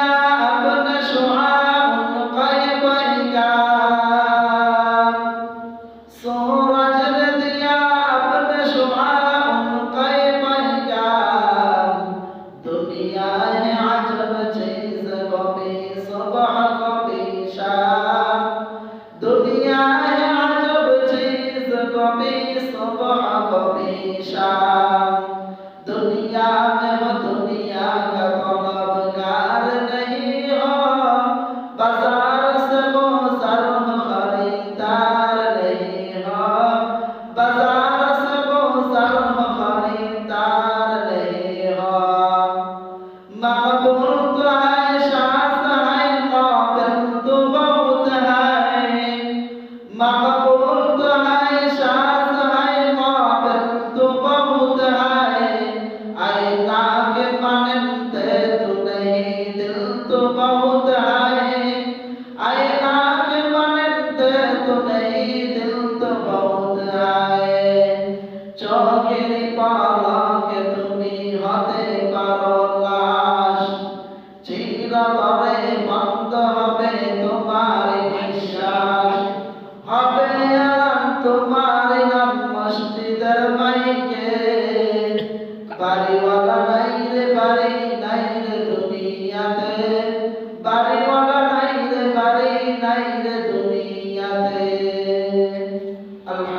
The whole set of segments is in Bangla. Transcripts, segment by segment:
إِلَّا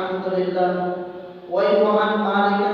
الحمد لله وينه عن مالك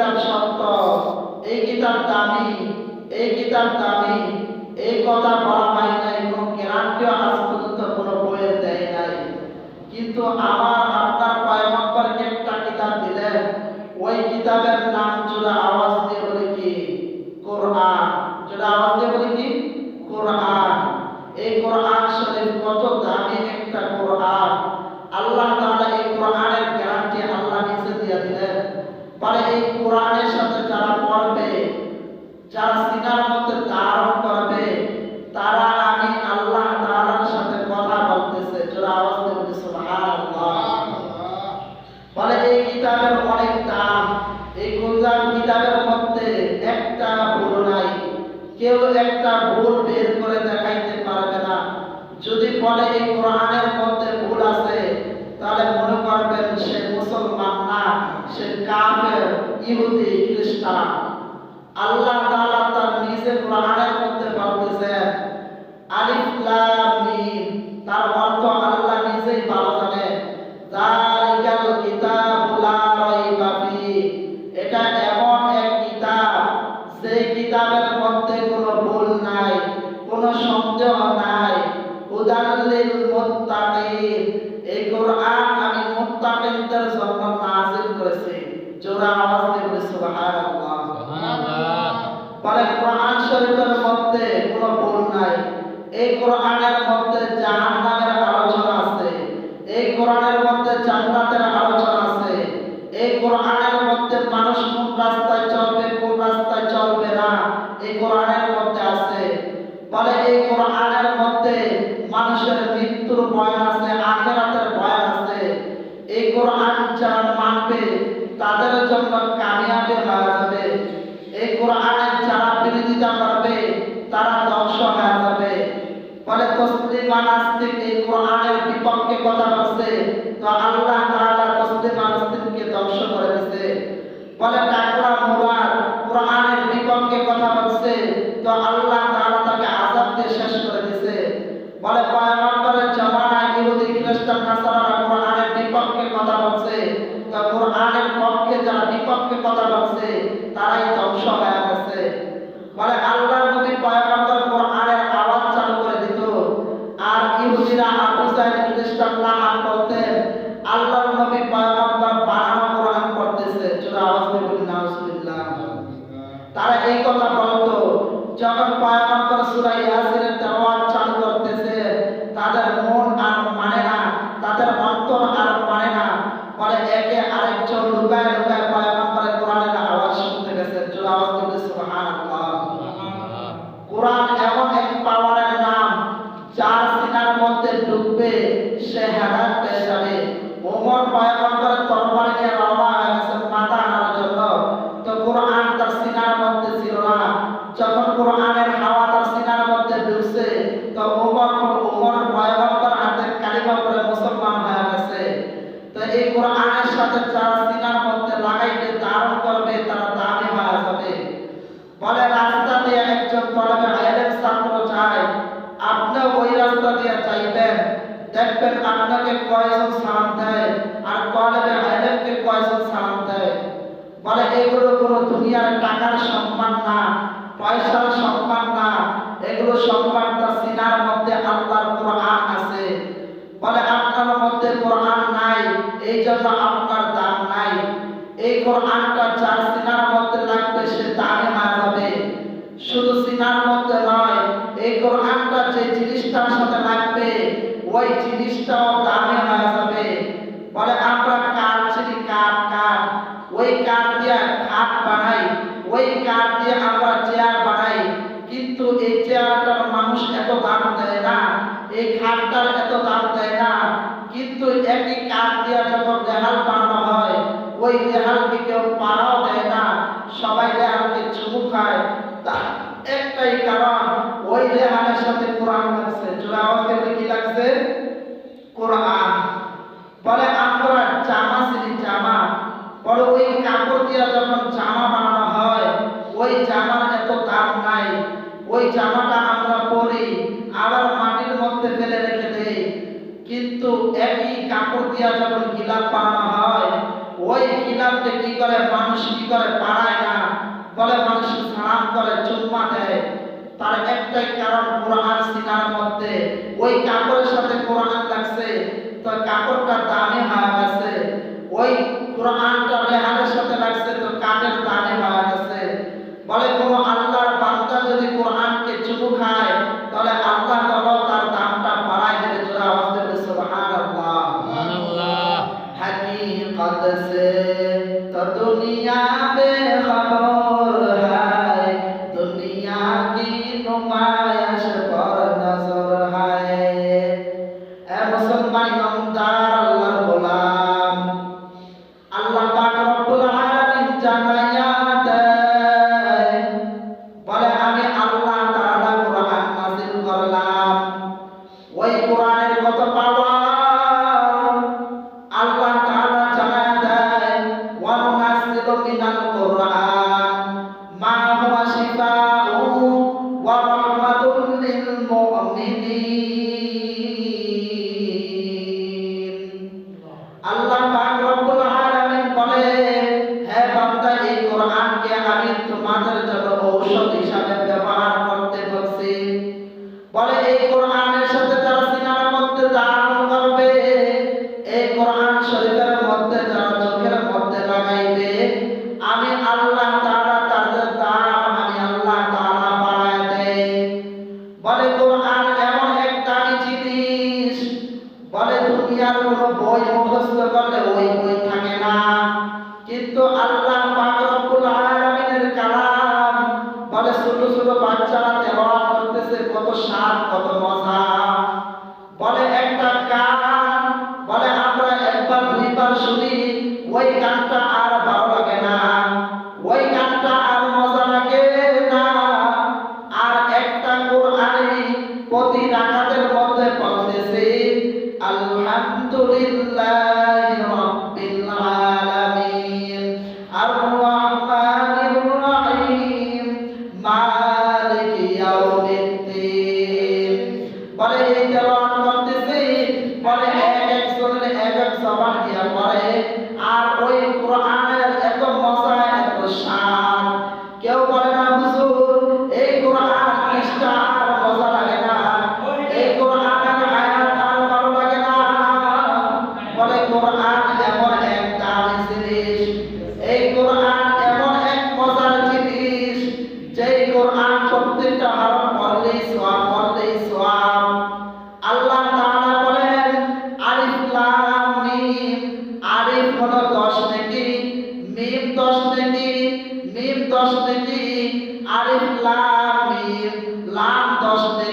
কিতাব সত্য এই কিতাব দামি এই কিতাব দামি এই কথা বলা হয় নাই এবং কেরামকেও আজ পর্যন্ত কোনো বইয়ের দেয় নাই। কিন্তু আমার কেউ একটা ভুল বের করে দেখাইতে পারবে না। যদি বলে এই কোরআনের মধ্যে ভুল আছে, তাহলে মনে করবেন সে মুসলমান না, সে কাফের, ইহুদি, খ্রিস্টান। আল্লাহ তাআলা তার নিজের কোরআনের মধ্যে বলতেছেন আলিফ লাম লিল মুত্তাকিন। এই কোরআন আমি মুত্তাকিনদের জন্য নাযিল করেছি। জোরা আওয়াজ দিয়ে বলে সুবহানাল্লাহ। সুবহানাল্লাহ। মানে মধ্যে কোনো ভুল নাই। এই কোরআনের মধ্যে কথা বলছে, তা কোরআনের পক্ষে যারা বিপক্ষে কথা বলছে, তারাই ধ্বংস হয়ে গেছে। বলে, আল্লাহ ওই জিনিসটাও দামি হয়ে যাবে। বলে, আমরা কাঠ চিনি কাঠ কাঠ। ওই কাঠ দিয়ে খাট বানাই, ওই কাঠ দিয়ে আমরা চেয়ার বানাই। কিন্তু এই চেয়ারটার মানুষ এত দাম দেয় না, এই খাটটার এত দাম দেয় না। কিন্তু একই কাঠ দিয়ে যখন দেহাল বানানো হয়, ওই দেহালকে কেউ পাড়াও দেয় না। সবাই দেহালকে চুমু খায়। তা একটাই কারণ, ওই দেহালের সাথে কোরআন লাগছে। জোড়া খিলাপ পাড়ানো হয়, ওই খিলাপকে কি করে মানুষ কি করে পাড়ায় না? বলে মানুষ সালাম করে চুম্মা দেয়। তার একটাই কারণ কোরআন সিনার মধ্যে, ওই কাপড়ের সাথে কোরআন লাগছে। তো কাপড়টা দামে হয়ে গেছে। ওই কোরআনটা রেহানের সাথে লাগছে, তো কাঠের দামে হয়ে গেছে। মুসলমান ইমামদার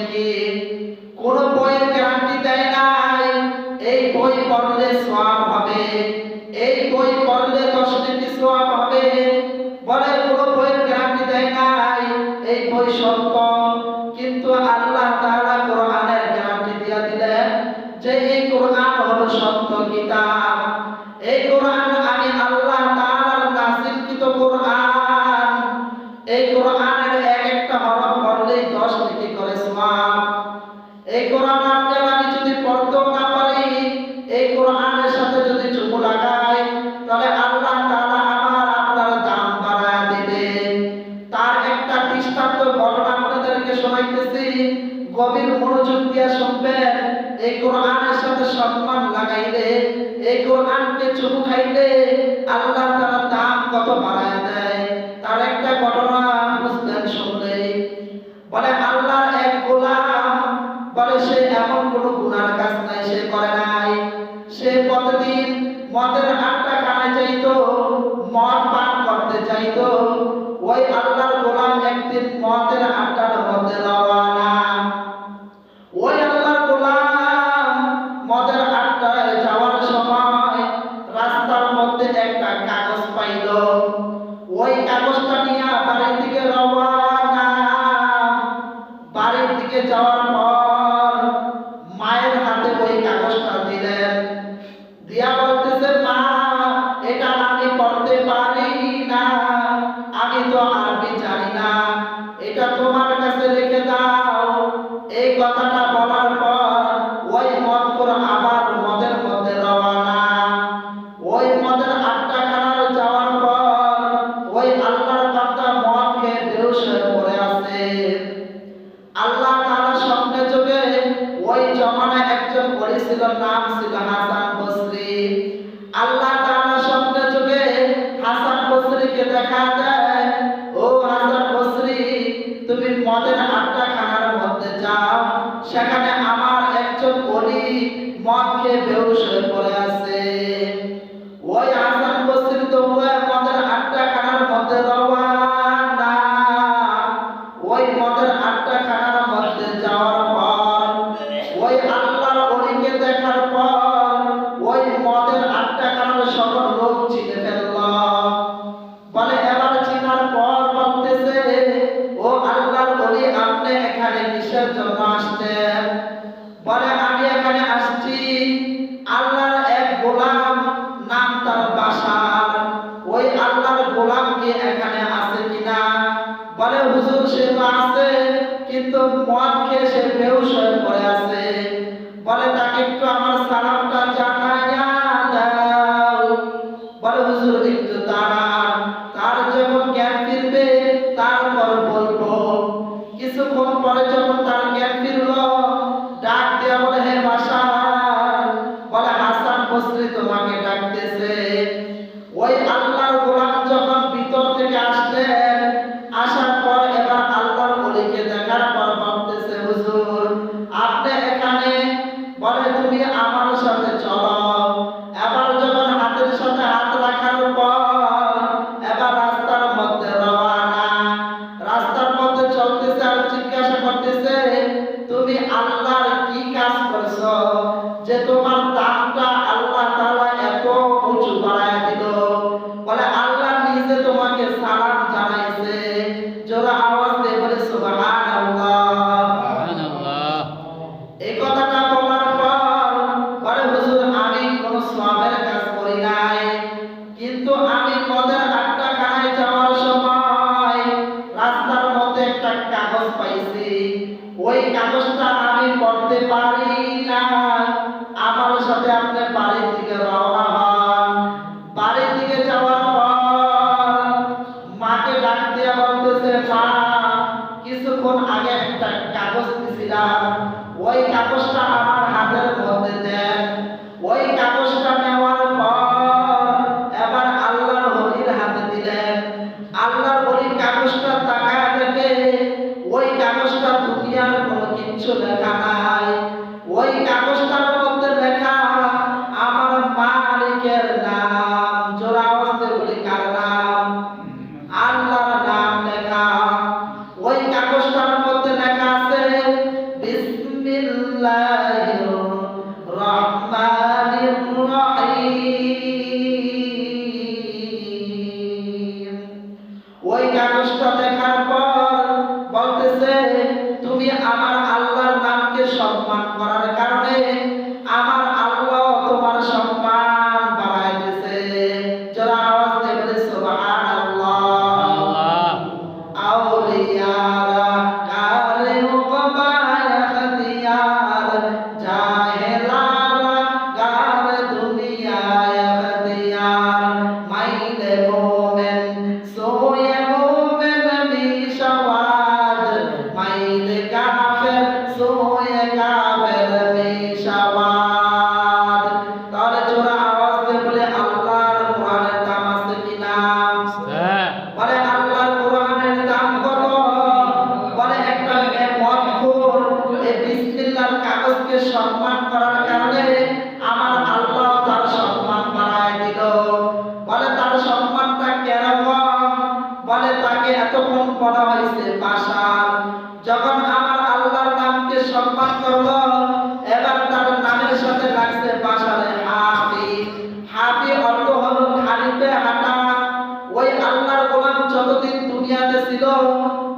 che এই কোরআনের সাথে সম্মান লাগাইলে, এই কোরআনকে চুমু খাইলে আল্লাহ তারা দাম কত বাড়ায় দেয়? তার একটা ঘটনা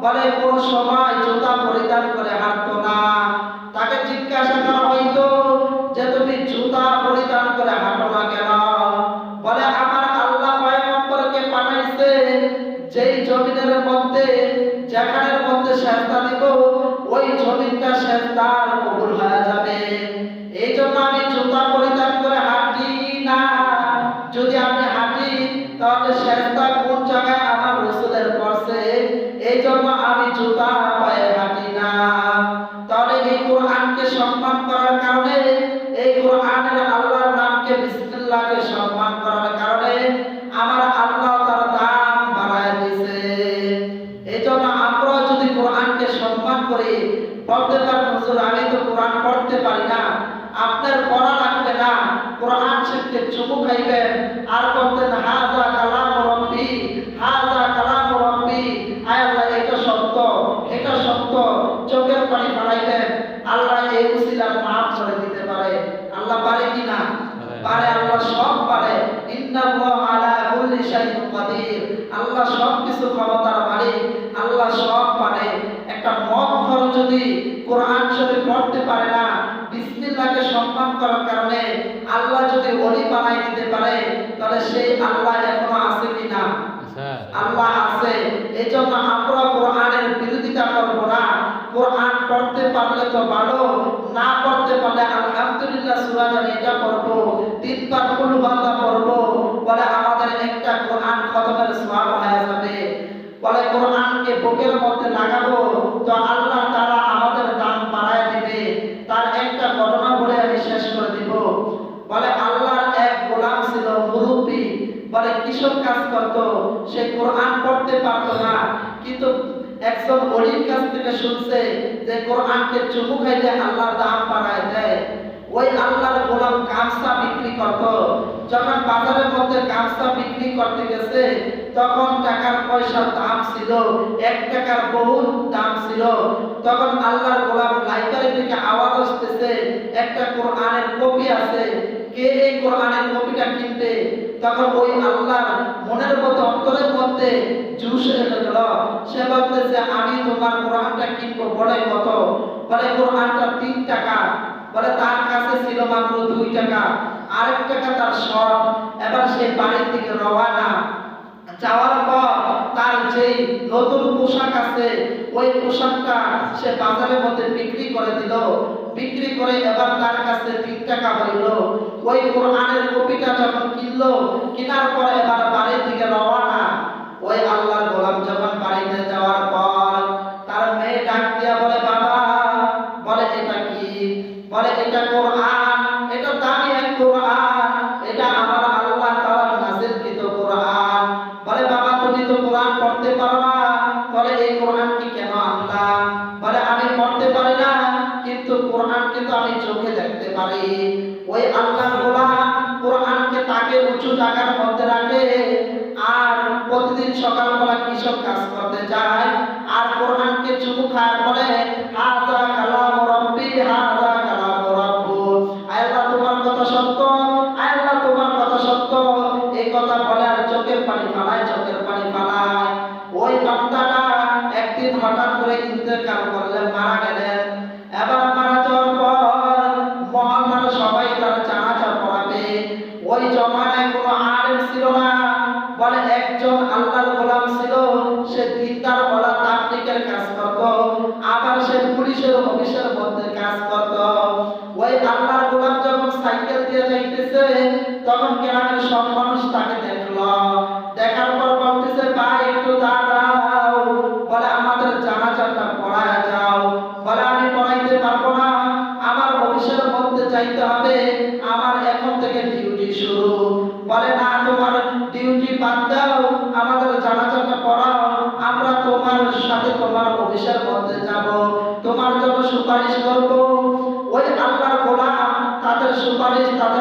বলে, কোন সময় জুতা পরিধান করে হাঁটতো না। তাকে জিজ্ঞাসা করা হইতো যে, তুমি জুতা পরিধান করে হাঁটো না কেন? বলে, আমার আল্লাহ পয়গম্বরকে পাঠাইছে, যেই জমিনের মধ্যে, যেখানের মধ্যে সেজদা দিব, ওই জমিনটা সেজদার পারেন হুজুর আমি তো কোরআন পড়তে পারি না। আপনার পড়া লাগবে না। কোরআন শিখতে চুমু খাইবেন। আর বলতেন হাজা কালাম রব্বি হাজা কালাম রব্বি। আয় আল্লাহ এটা সত্য এটা সত্য চোখের পানি ফেলাইবেন। আল্লাহ এই উসিলা মাফ করে দিতে পারে। আল্লাহ পারে কি না? পারে। আল্লাহ সব পারে। ইন্নাল্লাহ আলা কুল্লি শাইইন কাদির। আল্লাহ সব কিছু ক্ষমতার মালিক। আল্লাহ সব পারে। একটা মদ ঘর যদি কোরআন শরীফ পড়তে পারে না বিসমিল্লাহকে সম্মান করার কারণে আল্লাহ যদি ওলি বানাই দিতে পারে তাহলে সেই আল্লাহ এখনও আছে কি না? আচ্ছা। আল্লাহ আছে। এই জন্য আমরা কোরআনের বিরোধিতা করব না। কোরআন পড়তে পারলে তো ভালো না পড়তে পারলে আলহামদুলিল্লাহ সূরা জানি এটা পড়ব তিনবার কুল বান্দা পড়ব বলে আমাদের একটা কোরআন খতমের সওয়াব হয়ে যাবে। বলে কোরআনকে বুকের মধ্যে লাগাবো তো আল্লাহ তাআলা আমাদের দাম বাড়ায় দিবে তার একটা ঘটনা বলে আমি শেষ করে দিব বলে আল্লাহর এক গোলাম ছিল মুরব্বী বলে কিশোর কাজ করত সে কোরআন পড়তে পারতো না কিন্তু একজন অলির কাছ থেকে শুনছে যে কোরআনকে চুমু খাইলে আল্লাহ দাম বাড়ায় দেয়। ওই আল্লাহর গোলাম কামসা বিক্রি করত। যখন বাজারের মধ্যে কামসা বিক্রি করতে গেছে, তখন টাকার পয়সার দাম ছিল, এক টাকার বহুত দাম ছিল। তখন আল্লাহর গোলাম লাইব্রেরি থেকে আওয়াজ আসতেছে, একটা কোরআনের কপি আছে, কে এই কোরআনের কপিটা কিনবে? তখন ওই আল্লাহ মধ্যে সে আমি তোমার কোরআনটা কিনবো কত বলে, কোরআনটা তিন টাকা। বলে, তার কাছে ছিল মাত্র দুই টাকা। আরেক টাকা তার শর্ট এবার সে বাড়ির দিকে যাওয়ার পর তার যেই নতুন পোশাক আছে, ওই পোশাকটা সে বাজারের মধ্যে বিক্রি করে দিল। বিক্রি করে এবার তার কাছে তিন টাকা হইল। ওই কোরআনের কপিটা যখন কিনলো, কেনার পর এবার বাড়ির দিকে রওয়ানা ওই আল্লাহর গোলাম যখন বাড়িতে যাওয়ার পর তার মেয়ে ডাক দিয়া বলে, বাবা, বলে, এটা কি? বলে, এটা কোরআন, এটা দামি এক কোরআন, এটা আমার আল্লাহ তাআলা নাযিলকৃত কোরআন। বলে, বাবা, তুমি তো কোরআন পড়তে পারো না। বলে, এই কোরআন কি কেন আল্লাহ বলে, আমি পড়তে পারি না, কিন্তু কোরআনকে তো আমি চোখে দেখতে পারি। ওই আল্লাহ গোলাম কোরআনকে তাকে উঁচু জায়গার সকালবেলা কৃষক কাজ করতে যায়? আর কোরআনকে চুমু খাওয়ার পরে পুলিশের অফিসার মধ্যে কাজ করত। ওই আল্লাহর গোলাম যখন সাইকেল দিয়ে যাইতেছে, তখন গ্রামের সব মানুষ তাকে দেখল। দেখার পর বলতেছে, ভাই, একটু দাঁড়া ওই আল্লাহর গোলাম তাদের সুপারিশ তাদের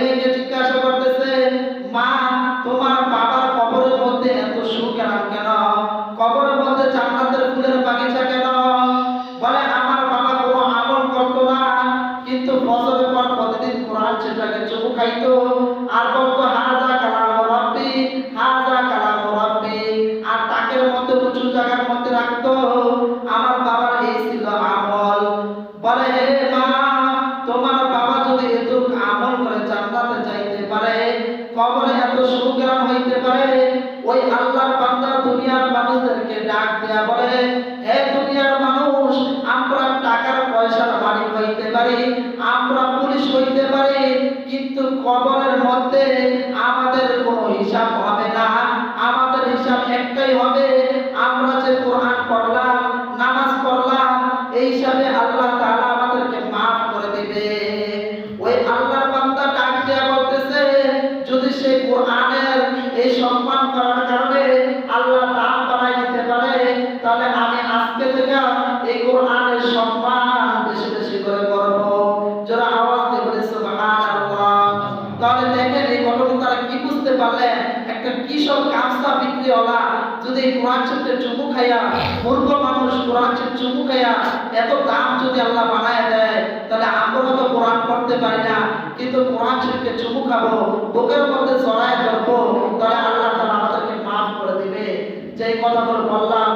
Amen. বাবা, যদি কোরআন শরীফের চুমু খাইয়া, মূর্খ মানুষ কোরআন শরীফ চুমু খাইয়া এত দাম যদি আল্লাহ বানায় দেয়, তাহলে আমরা তো কোরআন পড়তে পারি না। কিন্তু কোরআন শরীফকে চুমু খাব, বুকের মধ্যে জড়ায় ধরবো, তাহলে আল্লাহ তালা আমাদেরকে মাফ করে দিবে। যেই কথাগুলো বললাম